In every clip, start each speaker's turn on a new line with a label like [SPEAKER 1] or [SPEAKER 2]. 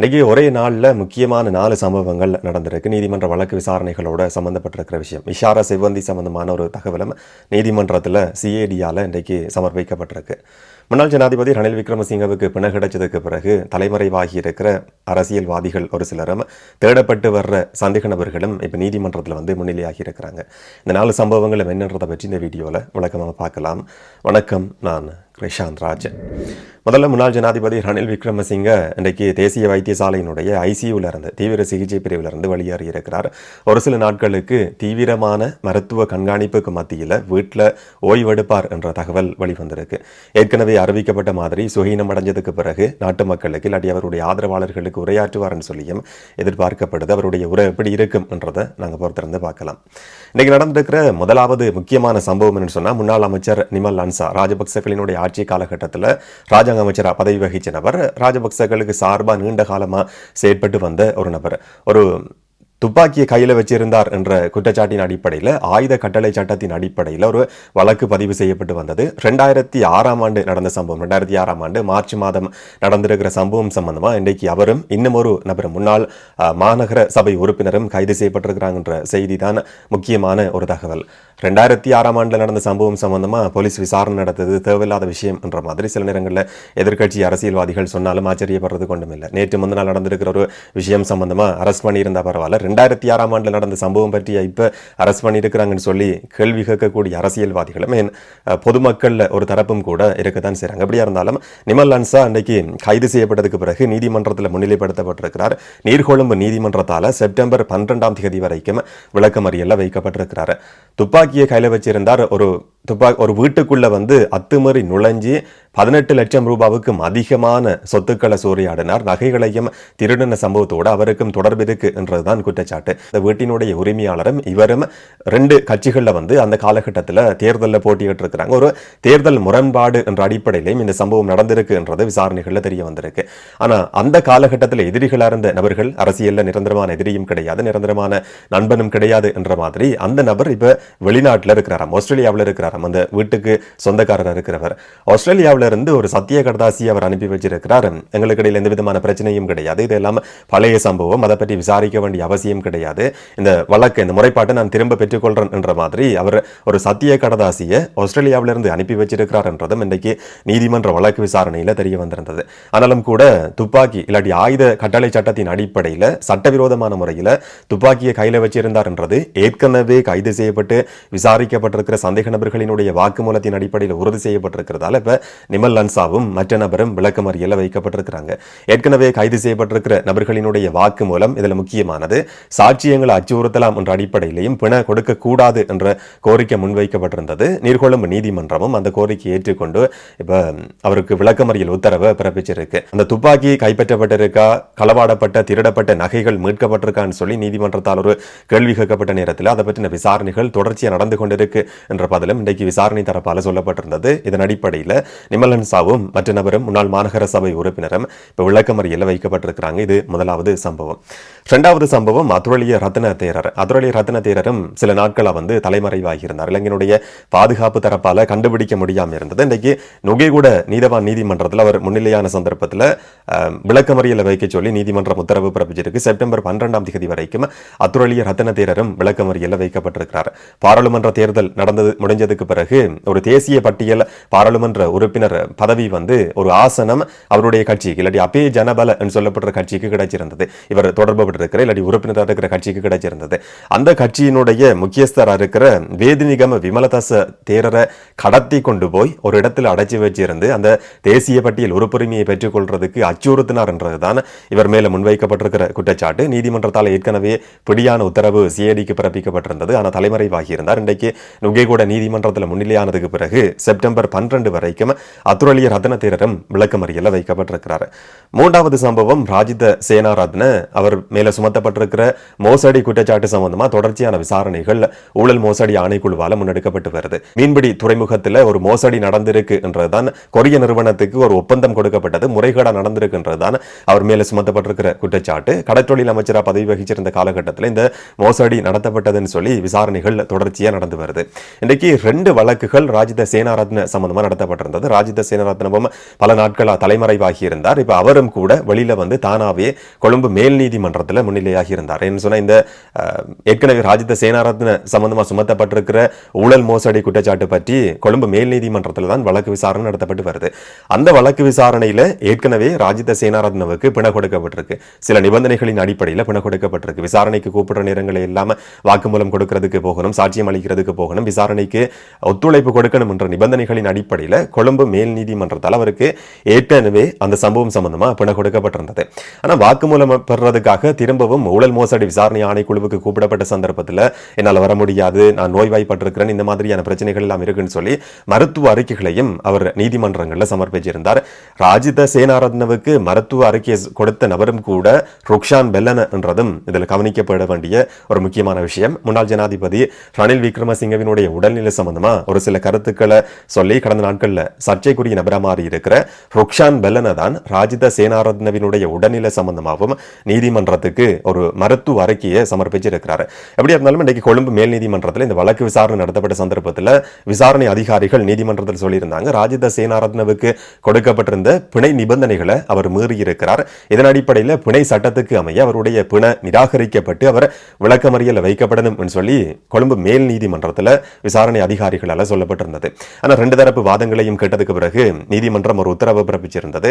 [SPEAKER 1] இன்றைக்கி ஒரே நாளில் முக்கியமான நாலு சம்பவங்கள் நடந்திருக்கு. நீதிமன்ற வழக்கு விசாரணைகளோட சம்மந்தப்பட்டிருக்கிற விஷயம். இஷாரா சிவந்தி சம்பந்தமான ஒரு தகவலும் நீதிமன்றத்தில் சிஏடியால் இன்றைக்கு சமர்ப்பிக்கப்பட்டிருக்கு. முன்னாள் ஜனாதிபதி ரணில் விக்ரமசிங்கவுக்கு பிணை கிடைச்சதுக்கு பிறகு தலைமறைவாகி இருக்கிற அரசியல்வாதிகள் ஒரு சிலரும் தேடப்பட்டு வர்ற சந்தேக நபர்களும் இப்போ நீதிமன்றத்தில் வந்து முன்னிலையாகி இருக்கிறாங்க இந்த நாலு சம்பவங்களும் என்னன்றதை பற்றி இந்த வீடியோவில் விளக்கமாக பார்க்கலாம். வணக்கம் நான் கிருஷாந்த் ராஜ் முதல்ல முன்னாள் ஜனாதிபதி ரணில் விக்ரமசிங்க இன்றைக்கு தேசிய வைத்தியசாலையினுடைய ஐசியூவில் இருந்து தீவிர சிகிச்சை பிரிவில் இருந்து வெளியேறி இருக்கிறார் ஒரு சில நாட்களுக்கு தீவிரமான மருத்துவ கண்காணிப்புக்கு மத்தியில் வீட்டில் ஓய்வெடுப்பார் என்ற தகவல் வெளிவந்திருக்கு. ஏற்கனவே அறிவிக்கப்பட்ட மாதிரி சுகீனம் அடைஞ்சதுக்கு பிறகு நாட்டு மக்களுக்கு இல்லாட்டி அவருடைய ஆதரவாளர்களுக்கு உரையாற்றுவார்னு சொல்லியும் எதிர்பார்க்கப்படுது. அவருடைய உரை எப்படி இருக்கும் என்றதை நாங்கள் பொறுத்திருந்து பார்க்கலாம். இன்னைக்கு நடந்திருக்கிற முதலாவது முக்கியமான சம்பவம் என்று சொன்னால் முன்னாள் அமைச்சர் நிமல் அன்சா ராஜபக்சகளினுடைய ஆட்சி காலகட்டத்தில் ராஜாங்க அமைச்சராக பதவி வகிச்ச நபர் ராஜபக்சகளுக்கு சார்பாக நீண்ட காலமாக செயற்பட்டு வந்த ஒரு நபர். ஒரு துப்பாக்கியை கையில் வச்சிருந்தார் என்ற குற்றச்சாட்டின் அடிப்படையில் ஆயுத கட்டளை சட்டத்தின் அடிப்படையில் ஒரு வழக்கு பதிவு செய்யப்பட்டு வந்தது. ரெண்டாயிரத்தி ஆறாம் ஆண்டு நடந்த சம்பவம். ரெண்டாயிரத்தி ஆறாம் ஆண்டு மார்ச் மாதம் நடந்திருக்கிற சம்பவம் சம்பந்தமாக இன்றைக்கு அவரும் இன்னும் ஒரு நபர் முன்னாள் மாநகர சபை உறுப்பினரும் கைது செய்யப்பட்டிருக்கிறாங்கன்ற செய்தி தான் முக்கியமான ஒரு தகவல். ரெண்டாயிரத்தி ஆறாம் ஆண்டில் நடந்த சம்பவம் சம்பந்தமாக போலீஸ் விசாரணை நடத்தது தேவையில்லாத விஷயம் என்ற மாதிரி சில நேரங்களில் எதிர்க்கட்சி அரசியல்வாதிகள் சொன்னாலும் ஆச்சரியப்படுறது கொண்டும் இல்லை நேற்று முந்தினால் நடந்திருக்கிற ஒரு விஷயம் சம்பந்தமாக அரெஸ்ட் பண்ணியிருந்தா பரவாயில்ல. ரெண்டாயிரத்தி ஆறாம் ஆண்டில் நடந்த சம்பவம் பற்றி இப்போ அரெஸ்ட் பண்ணியிருக்கிறாங்கன்னு சொல்லி கேள்வி கேட்கக்கூடிய அரசியல்வாதிகளும் பொதுமக்களில் ஒரு தரப்பும் கூட இருக்க தான் செய்கிறாங்க அப்படியா இருந்தாலும் நிமல் அன்சா அன்னைக்கு கைது செய்யப்பட்டதுக்கு பிறகு நீதிமன்றத்தில் முன்னிலைப்படுத்தப்பட்டிருக்கிறார். நீர்கொழும்பு நீதிமன்றத்தால் செப்டம்பர் பன்னிரெண்டாம் தேதி வரைக்கும் விளக்கமறியல்ல வைக்கப்பட்டிருக்கிறார். துப்பாக்கியை கையில் வச்சிருந்தார் ஒரு துப்பா ஒரு வீட்டுக்குள்ளே வந்து அத்துமறி நுழைஞ்சி பதினெட்டு லட்சம் ரூபாவுக்கும் அதிகமான சொத்துக்களை சூறையாடினார். நகைகளையும் திருடின சம்பவத்தோடு அவருக்கும் தொடர்பு இருக்கு என்றதுதான் குற்றச்சாட்டு. இந்த வீட்டினுடைய உரிமையாளரும் இவரும் ரெண்டு கட்சிகளில் வந்து அந்த காலகட்டத்தில் தேர்தலில் போட்டியிட்டு இருக்கிறாங்க ஒரு தேர்தல் முரண்பாடு என்ற அடிப்படையிலையும் இந்த சம்பவம் நடந்திருக்கு என்றது விசாரணைகளில் தெரிய வந்திருக்கு. ஆனால் அந்த காலகட்டத்தில் எதிரிகளாக இருந்த நபர்கள் அரசியலில் நிரந்தரமான எதிரியும் கிடையாது நிரந்தரமான நண்பனும் கிடையாது என்ற மாதிரி அந்த நபர் இப்போ வெளிநாட்டில் இருக்கிறாராம் ஆஸ்திரேலியாவில் இருக்கிறாராம் அந்த வீட்டுக்கு சொந்தக்காரர் இருக்கிறவர். ஆஸ்திரேலியாவில் இருந்து ஒரு சத்திய கடதாசி அவர் அனுப்பி வச்சிருக்கிறார் எங்களுக்கு இடையில் எந்த விதமான பிரச்சனையும் கிடையாது. இது எல்லாம் பழைய சம்பவம் அதை பற்றி விசாரிக்க வேண்டிய அவசியம் கிடையாது. இந்த வழக்கு இந்த முறைப்பாட்டை நான் திரும்ப பெற்றுக்கொள்றேன் என்ற மாதிரி அவர் ஒரு சத்திய கடதாசியை ஆஸ்திரேலியாவில் இருந்து அனுப்பி வச்சிருக்கிறார் என்றதும் இன்றைக்கு நீதிமன்ற வழக்கு விசாரணையில் தெரிய வந்திருந்தது. ஆனாலும் கூட துப்பாக்கி இல்லாட்டி ஆயுத கட்டளை சட்டத்தின் அடிப்படையில் சட்டவிரோதமான முறையில் துப்பாக்கியை கையில் வச்சிருந்தார் என்றது ஏற்கனவே கைது செய்யப்பட்டு விசாரிக்கப்பட்டிருக்கிற சந்தேக நபர்கள் நபர்களினுடைய வாக்குமூலத்தின் அடிப்படையில் உறுதி செய்யப்பட்டிருக்கிறதால இப்போ நிமல் லன்சாவும் மற்ற நபரும் விளக்கமறியல வைக்கப்பட்டிருக்கிறாங்க. ஏற்கனவே கைது செய்யப்பட்டிருக்கிற நபர்களினுடைய வாக்குமூலம் இதில் முக்கியமானது சாட்சியங்களை அச்சுறுத்தலாம் என்ற அடிப்படையிலையும் பிண கொடுக்க கூடாது என்ற கோரிக்கை முன்வைக்கப்பட்டிருந்தது. நீர்கொழும்பு நீதிமன்றமும் அந்த கோரிக்கையை ஏற்றுக்கொண்டு இப்போ அவருக்கு விளக்கமறியல் உத்தரவை பிறப்பிச்சிருக்கு. அந்த துப்பாக்கி கைப்பற்றப்பட்டிருக்கா களவாடப்பட்ட திருடப்பட்ட நகைகள் மீட்கப்பட்டிருக்கான்னு சொல்லி நீதிமன்றத்தால் ஒரு கேள்வி கேட்கப்பட்ட நேரத்தில் அதை பற்றின விசாரணைகள் தொடர்ச்சியாக நடந்து கொண்டிருக்கு என்ற பதிலும் இந்த இன்றைக்கு விசாரணை தரப்பால் சொல்லப்பட்டிருந்தது. இதன் அடிப்படையில் நிமலன் சாவும் மற்ற நபரும் முன்னாள் மாநகர சபை உறுப்பினரும் இப்போ விளக்கமறியில் வைக்கப்பட்டிருக்கிறாங்க. இது முதலாவது சம்பவம். இரண்டாவது சம்பவம் அதுரலிய ரத்ன தேரர். அதுரலிய ரத்ன தேரரும் சில நாட்களாக வந்து தலைமறைவாகி இருந்தார் இளைஞனுடைய பாதுகாப்பு தரப்பால் கண்டுபிடிக்க முடியாமல் இருந்தது. இன்றைக்கு நுகைகூட நீதவான் நீதிமன்றத்தில் அவர் முன்னிலையான சந்தர்ப்பத்தில் விளக்கமறியில் வைக்க சொல்லி நீதிமன்றம் உத்தரவு பிறப்பிச்சிருக்கு. செப்டம்பர் பன்னிரெண்டாம் தேதி வரைக்கும் அத்துரலிய ரத்ன தேரரும் விளக்கமறியில் வைக்கப்பட்டிருக்கிறார். பாராளுமன்ற தேர்தல் நடந்தது முடிஞ்சதுக்கு பிறகு ஒரு தேசிய பட்டியல் பாராளுமன்ற உறுப்பினர் பதவி வந்து ஒரு ஆசனம் அவருடைய கட்சிக்கு இல்லாட்டி அப்பே ஜனபல என்று சொல்லப்படுற கட்சிக்கு கிடைச்சிருந்தது. இவர் தொடர்பு இருக்கிற இல்லாட்டி உறுப்பினராக இருக்கிற கட்சிக்கு கிடைச்சிருந்தது. அந்த கட்சியினுடைய முக்கியஸ்தராக இருக்கிற வேதிநிகம விமலதாச தேரரை கடத்தி கொண்டு போய் ஒரு இடத்தில் அடைச்சி வச்சிருந்து அந்த தேசிய பட்டியல் உறுப்புரிமையை பெற்றுக்கொள்றதுக்கு அச்சுறுத்தினார் என்றதுதான் இவர் மேல முன்வைக்கப்பட்டிருக்கிற குற்றச்சாட்டு. நீதிமன்றத்தால் ஏற்கனவே பிடியான உத்தரவு சிஐடிக்கு பிறப்பிக்கப்பட்டிருந்தது. ஆனால் தலைமறைவாகி இருந்தார். இன்றைக்கு நுகேகூட நீதிமன்றத்தில் முன்னிலையானதுக்கு பிறகு செப்டம்பர் பன்னிரண்டு வரைக்கும் அத்துரலிய ரத்ன தேரரும் விளக்கமறியல வைக்கப்பட்டிருக்கிறார். மூன்றாவது சம்பவம் ராஜித சேனாரத்ன அவர் மேல சுமத்தப்பட்டிருக்கிற மோசடி குற்றச்சாட்டு சம்பந்தமா தொடர்ச்சியான விசாரணைகள் ஊழல் மோசடி ஆணைக்குழுவால் முன்னெடுக்கப்பட்டு வருது. மீன்பிடி துறைமுகத்தில் ஒரு மோசடி நடந்திருக்கு என்றதுதான் கொரிய நிறுவனத்துக்கு ஒரு ஒப்பந்தம் கொடுக்கப்பட்டது முறைகேடா நடந்திருக்குன்றதுதான் அவர் மேல சுமத்தப்பட்டிருக்கிற குற்றச்சாட்டு. கடற்றொழில் அமைச்சராக பதவி வகிச்சிருந்த காலகட்டத்தில் இந்த மோசடி நடத்தப்பட்டதுன்னு சொல்லி விசாரணைகள் தொடர்ச்சியாக நடந்து வருது. இன்றைக்கு ரெண்டு வழக்குகள் ராஜித சேனாரத்ன சம்பந்தமாக நடத்தப்பட்டிருந்தது. ராஜித சேனாரத்னவும் பல நாட்களாக தலைமறைவாகி இருந்தார் இப்போ அவரும் கூட வெளியில வந்து தானாவே கொழும்பு மேல் நீதிமன்றத்தில் முன்னிலையாகி இருந்தார் என்ன சொன்னால் இந்த ஏற்கனவே ராஜித சேனாரத்ன சம்பந்தமாக சுமத்தப்பட்டிருக்கிற ஊழல் மோசடி குற்றச்சாட்டு பற்றி கொழும்பு மேல் நீதிமன்றத்தில் தான் வழக்கு விசாரணை நடத்தப்பட்டு வருது. அந்த வழக்கு விசாரணையில் ஏற்கனவே ராஜித சேனாரத்னவுக்கு பிணை கொடுக்கப்பட்டிருக்கு. சில நிபந்தனைகளின் அடிப்படையில் பிணை கொடுக்கப்பட்டிருக்கு. விசாரணைக்கு கூப்பிடுற நேரங்களை இல்லாமல் வாக்குமூலம் கொடுக்கறதுக்கு போகணும் சாட்சியம் அளிக்கிறதுக்கு போகணும் விசாரணைக்கு ஒத்துழைப்பு கொடுக்கணும் என்ற நிபந்தனைகளின் அடிப்படையில் கொழும்பு மேல் நீதிமன்றத்தால் அவருக்கு ஏற்கனவே அந்த சம்பவம் சம்பந்தமாக பிணை கொடுக்கப்பட்டிருந்தது. ஆனால் வாக்குமூலம் பெறுறதுக்காக திரும்பவும் ஊழல் மோசடி விசாரணை ஆணைக்குழுவுக்கு கூப்பிடப்பட்ட சந்தர்ப்பத்தில் என்னால் வர முடியாது நான் நோய்வாய்ப்பட்டிருக்கிறேன் இந்த மாதிரியான பிரச்சனைகள் எல்லாம் இருக்குன்னு சொல்லி மருத்துவ அறிக்கைகளையும் அவர் நீதிமன்றங்களில் சமர்ப்பிச்சிருந்தார். ராஜித சேனாரத்னவுக்கு மருத்துவ அறிக்கை கொடுத்த நபரும் கூட ருக்ஷான் பெல்லன என்றதும் இதில் கவனிக்கப்பட வேண்டிய ஒரு முக்கியமான விஷயம். முன்னாள் ஜனாதிபதி ரணில் விக்ரமசிங்கவினுடைய உடல்நிலை சம்பந்தமா சம்பந்தமா ஒரு சில கருத்துக்களை சொல்லி கடந்த நாட்கள்ல சர்ச்சைக்குரிய நபரா மாறி இருக்கிற ருக்ஷான் பெல்லனை தான் ராஜித சேனாரத்னவினுடைய உடல்நிலை சம்பந்தமாகவும் நீதிமன்றத்துக்கு ஒரு மருத்துவ அறிக்கையை சமர்ப்பிச்சிருக்கிறார். எப்படி இருந்தாலும் இன்றைக்கு கொழும்பு மேல் நீதிமன்றத்தில் இந்த வழக்கு விசாரணை நடத்தப்பட்ட சந்தர்ப்பத்தில் விசாரணை அதிகாரிகள் நீதிமன்றத்தில் சொல்லியிருந்தாங்க ராஜித சேனாரத்னவுக்கு கொடுக்கப்பட்டிருந்த பிணை நிபந்தனைகளை அவர் மீறி இருக்கிறார் இதன் அடிப்படையில் பிணை சட்டத்துக்கு அமைய அவருடைய பிணை நிராகரிக்கப்பட்டு அவர் விளக்கமறியல் வைக்கப்படணும் சொல்லி கொழும்பு மேல் நீதிமன்றத்தில் விசாரணை அதிகாரி அதிகாரிகளால் சொல்லப்பட்டிருந்தது. ஆனால் ரெண்டு தரப்பு வாதங்களையும் கேட்டதுக்கு பிறகு நீதிமன்றம் ஒரு உத்தரவு பிறப்பிச்சிருந்தது.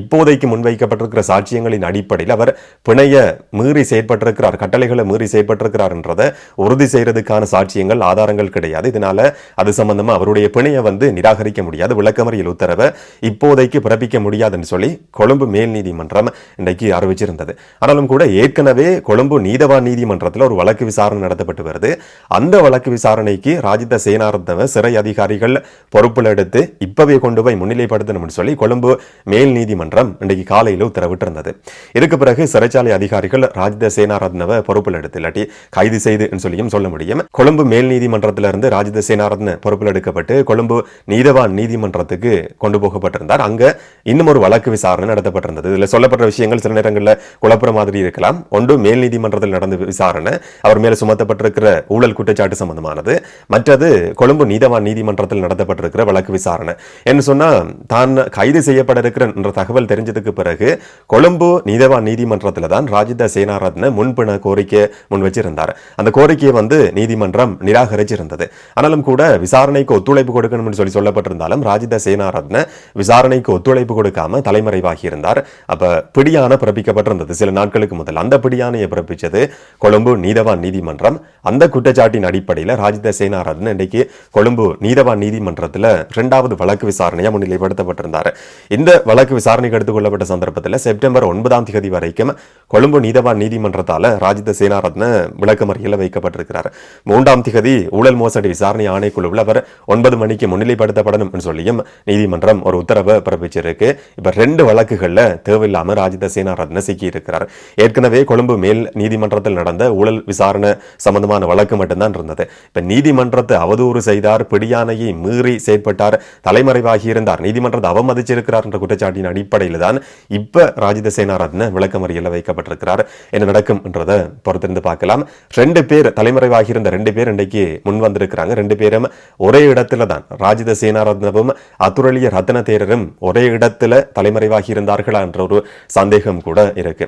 [SPEAKER 1] இப்போதைக்கு முன்வைக்கப்பட்டிருக்கிற சாட்சியங்களின் அடிப்படையில் அவர் பிணைய மீறி செயற்பட்டிருக்கிறார் கட்டளைகளை மீறி செயற்பட்டிருக்கிறார் என்றதை உறுதி செய்கிறதுக்கான சாட்சியங்கள் ஆதாரங்கள் கிடையாது. இதனால அது சம்பந்தமாக அவருடைய பிணையை வந்து நிராகரிக்க முடியாது. விளக்கமறியல் உத்தரவை இப்போதைக்கு பிறப்பிக்க முடியாதுன்னு சொல்லி கொழும்பு மேல் நீதிமன்றம் இன்றைக்கு அறிவிச்சிருந்தது. ஆனாலும் கூட ஏற்கனவே கொழும்பு நீதவான் நீதிமன்றத்தில் ஒரு வழக்கு விசாரணை நடத்தப்பட்டு வருது. அந்த வழக்கு விசாரணைக்கு ராஜித சேன சேனாரத்னவ சிறை அதிகாரிகள் பொறுப்புல எடுத்து இப்பவே கொண்டு போய் முன்னிலைப்படுத்தணும்னு சொல்லி கொழும்பு மேல் நீதிமன்றம் இன்றைக்கு காலையில் உத்தரவிட்டிருந்தது இதுக்கு பிறகு சிறைச்சாலை அதிகாரிகள் ராஜித சேனாரத்னவ பொறுப்பில் எடுத்து இல்லாட்டி கைது செய்து சொல்லியும் சொல்ல முடியும். கொழும்பு மேல் நீதிமன்றத்திலிருந்து ராஜித சேனாரத்ன பொறுப்பில் எடுக்கப்பட்டு கொழும்பு நீதவான் நீதிமன்றத்துக்கு கொண்டு போகப்பட்டிருந்தார். அங்க இன்னும் ஒரு வழக்கு விசாரணை நடத்தப்பட்டிருந்தது. இதுல சொல்லப்பட்ட விஷயங்கள் சில நேரங்களில் குழப்புற மாதிரி இருக்கலாம். ஒன்று மேல் நீதிமன்றத்தில் நடந்த விசாரணை அவர் மேல சுமத்தப்பட்டிருக்கிற ஊழல் குற்றச்சாட்டு சம்பந்தமானது. மற்றது கொழும்பு நீதவான் நீதிமன்றத்தில் நடத்தப்பட்டிருக்கிற வழக்கு விசாரணை. என்ன சொன்னால் தான் கைது செய்யப்பட இருக்கிற என்ற தகவல் தெரிஞ்சதுக்கு பிறகு கொழும்பு நீதவான் நீதிமன்றத்தில் தான் ராஜித சேனாரத்ன முன்பின கோரிக்கை முன் வச்சிருந்தார் அந்த கோரிக்கையை வந்து நீதிமன்றம் நிராகரிச்சிருந்தது. ஆனாலும் கூட விசாரணைக்கு ஒத்துழைப்பு கொடுக்கணும்னு சொல்லி சொல்லப்பட்டிருந்தாலும் ராஜித சேனாரத்ன விசாரணைக்கு ஒத்துழைப்பு கொடுக்காம தலைமறைவாகி இருந்தார் அப்போ பிடியான பிறப்பிக்கப்பட்டிருந்தது. சில நாட்களுக்கு முதல் அந்த பிடியானையை பிறப்பிச்சது கொழும்பு நீதவான் நீதிமன்றம். அந்த குற்றச்சாட்டின் அடிப்படையில் ராஜித சேனாரத்ன இன்றைக்கு கொழும்பு நீதவான் நீதிமன்றத்தில் இரண்டாவது வழக்கு விசாரணையை முன்னிலைப்படுத்தப்பட்டிருந்தார். இந்த வழக்கு விசாரணைக்கு எடுத்துக்கொள்ளப்பட்ட சந்தர்ப்பத்தில் செப்டம்பர் ஒன்பதாம் தேதி வரைக்கும் கொழும்பு நீதவான் நீதிமன்றத்தால் ராஜித சேனாரத்ன விளக்கமறியில் வைக்கப்பட்டிருக்கிறார். மூன்றாம் திகதி ஊழல் மோசடி விசாரணை ஆணைக்குழுவில் அவர் ஒன்பது மணிக்கு முன்னிலைப்படுத்தப்படணும் என்று சொல்லியும் நீதிமன்றம் ஒரு உத்தரவை பிறப்பிச்சிருக்கு. இப்ப ரெண்டு வழக்குகளில் தேவையில்லாமல் ராஜித சேனாரத்ன சிக்கி இருக்கிறார் ஏற்கனவே கொழும்பு மேல் நீதிமன்றத்தில் நடந்த ஊழல் விசாரணை சம்பந்தமான வழக்கு மட்டும்தான் இருந்தது. இப்ப நீதிமன்றத்தை அவதூறு செய்தார். பிடியானையை மீறி செயற்பட்டார். தலைமறைவாகி இருந்தார் நீதிமன்றத்தை அவமதிச்சிருக்கிறார் என்ற குற்றச்சாட்டின் அடிப்படையில் தான் இப்ப ராஜித சேனாரத்ன விளக்கமறியல வைக்கப்பட்டிருக்கிறார். என்ன நடக்கும் என்றதை பொறுத்திருந்து பார்க்கலாம். ரெண்டு பேர் தலைமறைவாகி இருந்த ரெண்டு பேர் இன்றைக்கு முன் வந்திருக்கிறாங்க. ரெண்டு பேரும் ஒரே இடத்துல தான் ராஜித சேனாரத்னவும் அத்துரலிய ரத்ன தேரரும் ஒரே இடத்துல தலைமறைவாகி இருந்தார்களா என்ற ஒரு சந்தேகம் கூட இருக்கு.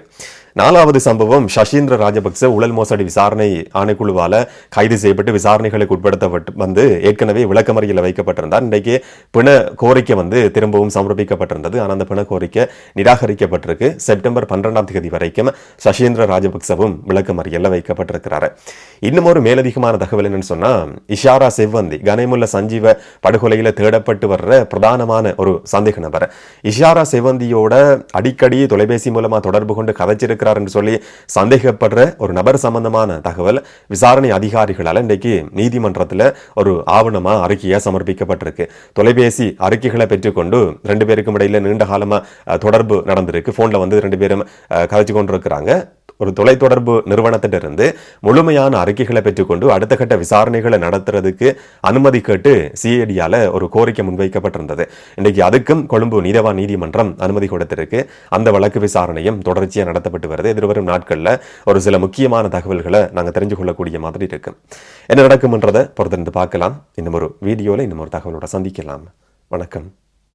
[SPEAKER 1] நாலாவது சம்பவம் சசீந்திர ராஜபக்ச ஊழல் மோசடி விசாரணை ஆணைக்குழுவால் கைது செய்யப்பட்டு விசாரணைகளுக்கு உட்படுத்தப்பட்டு வந்து ஏற்கனவே விளக்கமறியில் வைக்கப்பட்டிருந்தார். இன்றைக்கு பிண கோரிக்கை வந்து திரும்பவும் சமர்ப்பிக்கப்பட்டிருந்தது. ஆனால் அந்த பிண கோரிக்கை நிராகரிக்கப்பட்டிருக்கு. செப்டம்பர் பன்னிரெண்டாம் தேதி வரைக்கும் சசீந்திர ராஜபக்சவும் விளக்கமறியில் வைக்கப்பட்டிருக்கிறார். இன்னும் ஒரு மேலதிகமான தகவல் என்னன்னு சொன்னால் இஷாரா செவ்வந்தி கனைமுல்ல சஞ்சீவ படுகொலையில் தேடப்பட்டு வர்ற பிரதானமான ஒரு சந்தேக நபர். இஷாரா செவ்வந்தியோட அடிக்கடி தொலைபேசி மூலமாக தொடர்பு கொண்டு கதைச்சிருக்கிறார் என்று சொல்லி சந்தேகப்படுற ஒரு நபர் சம்பந்தமான தகவல் விசாரணை அதிகாரிகளால் இன்றைக்கு நீதிமன்றத்தில் ஒரு ஆவணமா அறிக்கையா சமர்ப்பிக்கப்பட்டிருக்கு. தொலைபேசி அறிக்கைகளை பெற்றுக்கொண்டு ரெண்டு பேருக்கும் இடையில நீண்ட காலமா தொடர்பு நடந்திருக்கு. போன்ல வந்து ரெண்டு பேரும் கதைச்சு கொண்டிருக்கிறாங்க. ஒரு தொலைத்தொடர்பு நிறுவனத்திலிருந்து முழுமையான அறிக்கைகளை பெற்றுக்கொண்டு அடுத்த கட்ட விசாரணைகளை நடத்துறதுக்கு அனுமதி கேட்டு சிஐடியால ஒரு கோரிக்கை முன்வைக்கப்பட்டிருந்தது. இன்னைக்கு அதுக்கும் கொழும்பு நீதவான் நீதிமன்றம் அனுமதி கொடுத்திருக்கு. அந்த வழக்கு விசாரணையும் தொடர்ச்சியாக நடத்தப்பட்டு வருது. எதிர்வரும் நாட்களில் ஒரு சில முக்கியமான தகவல்களை நாங்க தெரிஞ்சு கொள்ளக்கூடிய மாதிரி இருக்கு. என்ன நடக்கும்ன்றதை பொறுத்திருந்து பார்க்கலாம். இன்னும் ஒரு வீடியோவில் இன்னும் ஒரு தகவலோட சந்திக்கலாம். வணக்கம்.